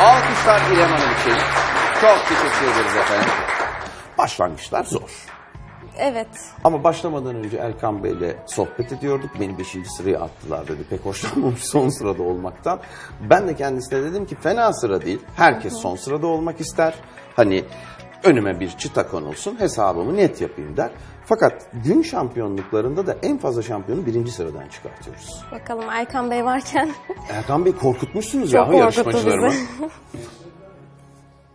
Alkışlar İrem Hanım için. Çok teşekkür ederiz efendim. Başlangıçlar zor. Evet. Ama başlamadan önce Erkan Bey'le sohbet ediyorduk. Beni 5. sıraya attılar dedi. Pek hoşlanmamış son sırada olmaktan. Ben de kendisine dedim ki fena sıra değil. Herkes son sırada olmak ister. Hani önüme bir çıta konulsun hesabımı net yapayım der. Fakat gün şampiyonluklarında da en fazla şampiyonu birinci sıradan çıkartıyoruz. Bakalım Erkan Bey varken Erkan Bey korkutmuşsunuz ya yarışmacılarımı.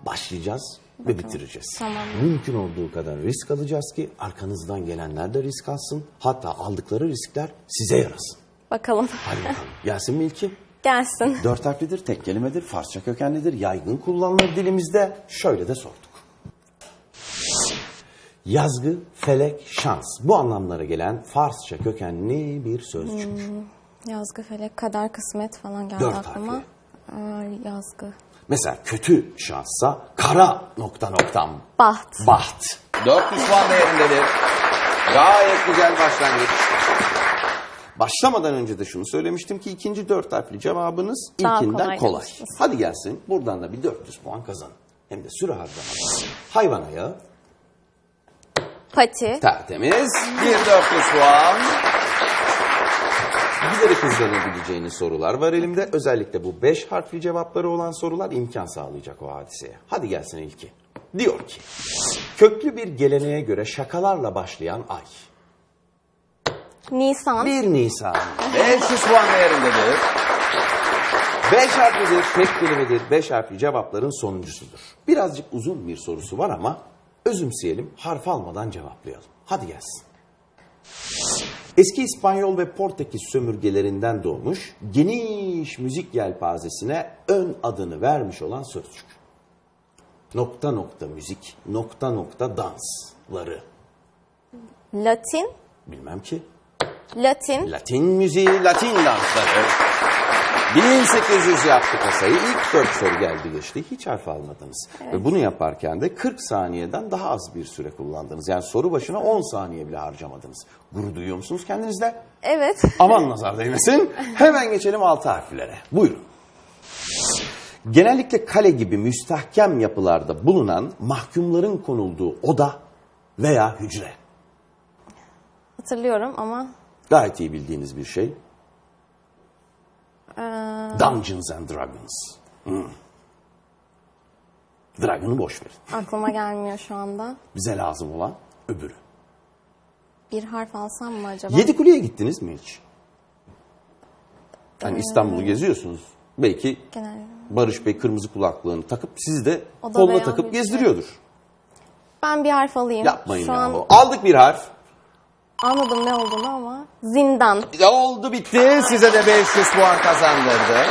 Başlayacağız ve bitireceğiz. Tamam. Mümkün olduğu kadar risk alacağız ki arkanızdan gelenler de risk alsın. Hatta aldıkları riskler size yarasın. bakalım. Hadi bakalım. Gelsin mi ilki? Gelsin. Dört harflidir, tek kelimedir, Farsça kökenlidir, yaygın kullanılır dilimizde. Şöyle de sorduk. Yazgı, felek, şans. Bu anlamlara gelen Farsça kökenli bir sözcük. Yazgı, felek, kader, kısmet falan geldi Dört aklıma. Ee, yazgı. Mesela kötü şanssa kara nokta noktam. Baht. Baht. 400 puan değerindedir. Gayet güzel başlangıç. Başlamadan önce de şunu söylemiştim ki ikinci dört harfli cevabınız Daha ilkinden kolay kolay. demiştiniz. Hadi gelsin buradan da bir 400 puan kazanın. Hem de süre harcamadan. Hayvan ayağı Pati. tertemiz. Bir 400 puan. Giderek hızlanabileceğiniz sorular var elimde. Özellikle bu 5 harfli cevapları olan sorular imkan sağlayacak o hadiseye. Hadi gelsin ilki. Diyor ki, köklü bir geleneğe göre şakalarla başlayan ay. Nisan. 1 Nisan. 500 puan değerindedir. 5 harflidir, tek kelimedir, 5 harfli cevapların sonuncusudur. Birazcık uzun bir sorusu var ama özümseyelim, harf almadan cevaplayalım. Hadi gelsin. Eski İspanyol ve Portekiz sömürgelerinden doğmuş, geniş müzik yelpazesine ön adını vermiş olan sözcük. Nokta nokta müzik, nokta nokta dansları. Latin. Bilmem ki. Latin. Latin müziği, Latin dansları. 1800 yaptı kasayı. İlk 4 soru geldi geçti. Hiç harf almadınız. Ve bunu yaparken de 40 saniyeden daha az bir süre kullandınız. Yani soru başına 10 saniye bile harcamadınız. Gurur duyuyor musunuz kendinizde? Evet. Aman nazar değmesin. Hemen geçelim altı harflere. Buyurun. Genellikle kale gibi müstahkem yapılarda bulunan mahkumların konulduğu oda veya hücre. Hatırlıyorum ama Gayet iyi bildiğiniz bir şey. ee, Dungeons and Dragons. Hmm. Dragon'u boş verin. aklıma gelmiyor şu anda. Bize lazım olan öbürü. Bir harf alsam mı acaba? Yedi Kule'ye gittiniz mi hiç? Hani İstanbul'u geziyorsunuz. Belki Genel. Barış Bey kırmızı kulaklığını takıp sizi de koluna takıp hücre. gezdiriyordur. Ben bir harf alayım. Yapmayın Şu yahu. an Aldık bir harf. Anladım ne olduğunu ama. Zindan. Ya oldu bitti. Size de 500 puan kazandırdı.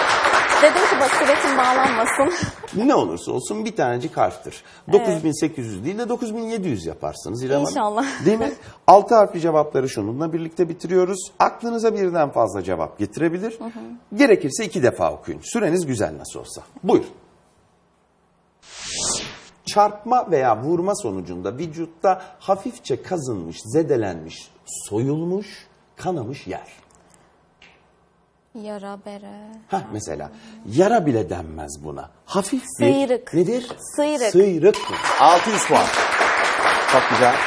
Dedim ki basiretim bağlanmasın. Ne olursa olsun bir tanecik harftir. 9800 değil de 9700 yaparsınız İrem Hanım. İnşallah. Değil mi? 6 harfli cevapları şununla birlikte bitiriyoruz. Aklınıza birden fazla cevap getirebilir. Gerekirse iki defa okuyun. Süreniz güzel nasıl olsa. Buyurun. Çarpma veya vurma sonucunda vücutta hafifçe kazınmış, zedelenmiş, soyulmuş, kanamış yer. Yara bere. Heh, mesela yara bile denmez buna. Hafif bir Sıyrık. nedir? Sıyrık. Sıyrık. 600 puan. Çok güzel.